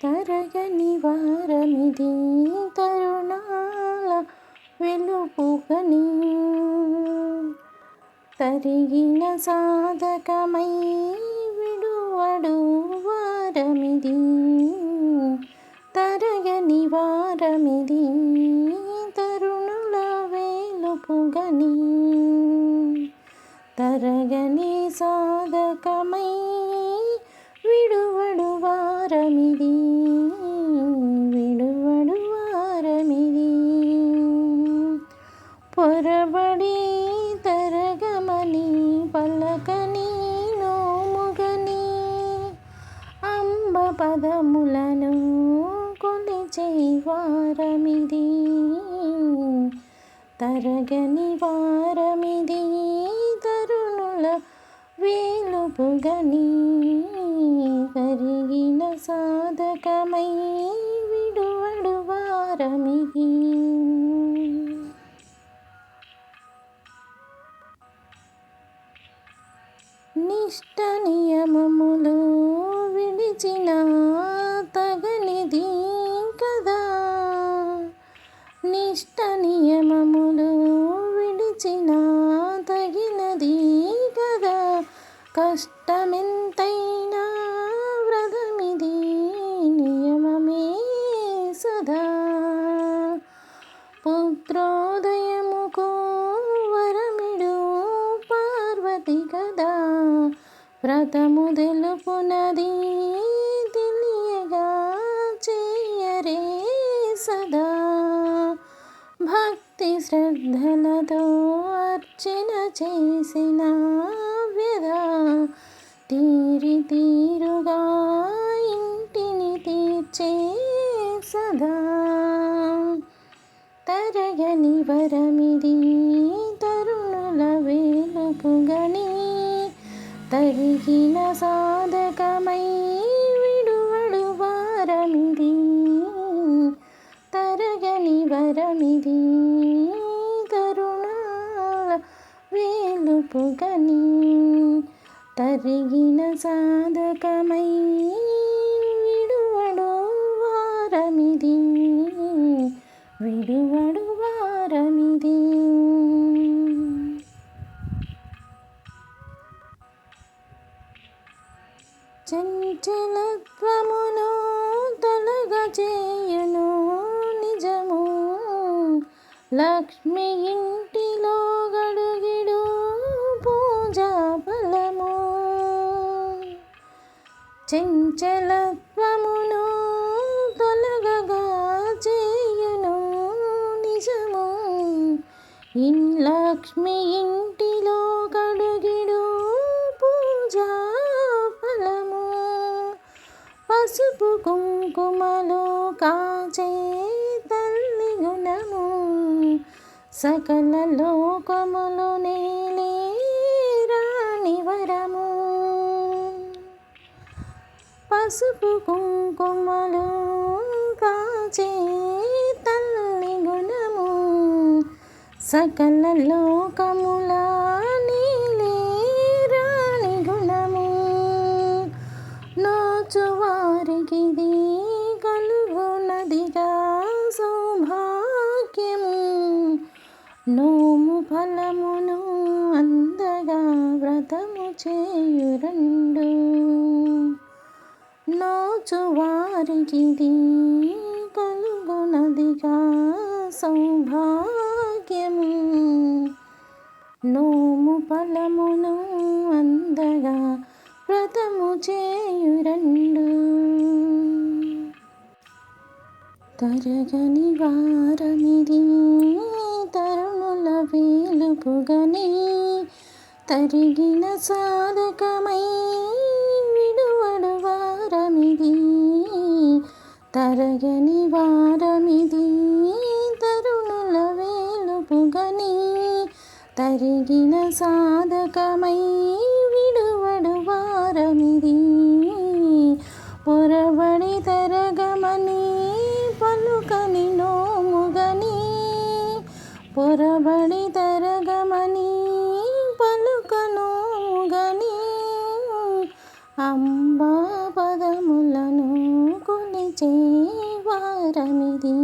తరగని వారమిది తరుణాల వెలుపుకని తరిగిన సాధకమై విడువడు వారమిది తరగని వారమిది తరుణుల వేలుపుగని తరగని వారమిది తరగని వారమిది తరుణుల వేలుపుగని కరిగిన సాధకమై విడువడు వారమిది. నిష్ట నియమము కష్టమెంతైనా వ్రతమిది నియమమే సదా. పుత్రోదయముకు వరమిడు పార్వతి కదా. వ్రతము తెలుపునది తెలియగా చేయరే సదా. భక్తి శ్రద్ధలతో అర్చన చేసిన తీరి తీరుగా ఇంటిని తీర్చే సదా. తరగని వరమిది తరుణుల వేలుపుగని తరిగిన సాధకమై విడువడు వారమిది. తరగని వరమిది తరుణాల వేలుపుగని తరిగిన సాధకమై విడువడు వారమిది. విడువడు వారమిది. చంచలత్వమును తొలగ చేయను నిజము. లక్ష్మి చంచలత్వమును తొలగగా చేయును నిజము. ఇన్ లక్ష్మి ఇంటిలో కడుగిడు పూజా ఫలము. పసుపు కుంకుమలో కాచే తల్లి గుణము. సకల లోకములు నేలే పసుపు కుంకుమలు కాచే తల్లి గుణము. సకల లోకముల నీలే రాణి గుణము. నోచువారికిది కలుగునదిగా సౌభాగ్యము. నోము ఫలమును అందగా వ్రతము చేయురండు. చూచు నోచువారికిది కలుగునదిగా సౌభాగ్యము. నోము ఫలమును అందగా వ్రతము చేయురండు. తరగని వారమిది తరుణుల వేలుపుగని తరిగిన సాధకమై తరగని వారమిది తరుణుల వేలుపుగని తరిగిన సాధకమై విడువడు వారమిది. పొరబడి తరగమని పలుకని నోముగని పొరబడి తరగమని పలుకను గని అంబా పదములను చేవారమిది